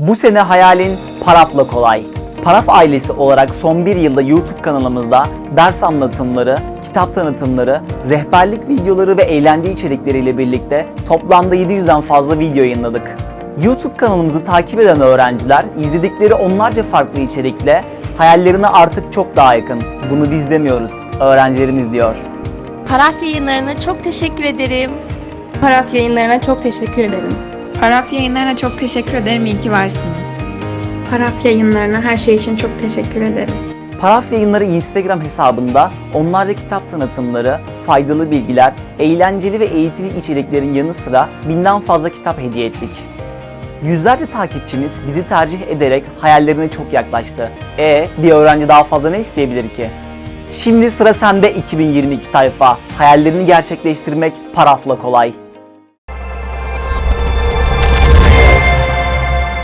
Bu sene hayalin Paraf'la kolay. Paraf ailesi olarak son bir yılda YouTube kanalımızda ders anlatımları, kitap tanıtımları, rehberlik videoları ve eğlence içerikleriyle birlikte toplamda 700'den fazla video yayınladık. YouTube kanalımızı takip eden öğrenciler izledikleri onlarca farklı içerikle hayallerine artık çok daha yakın. Bunu biz demiyoruz, öğrencilerimiz diyor. Paraf yayınlarına çok teşekkür ederim. Paraf yayınlarına çok teşekkür ederim. Paraf yayınlarına çok teşekkür ederim. İyi ki varsınız. Paraf yayınlarına her şey için çok teşekkür ederim. Paraf Yayınları Instagram hesabında onlarca kitap tanıtımları, faydalı bilgiler, eğlenceli ve eğitici içeriklerin yanı sıra binden fazla kitap hediye ettik. Yüzlerce takipçimiz bizi tercih ederek hayallerine çok yaklaştı. E bir öğrenci daha fazla ne isteyebilir ki? Şimdi sıra sende 2022 tayfa. Hayallerini gerçekleştirmek parafla kolay.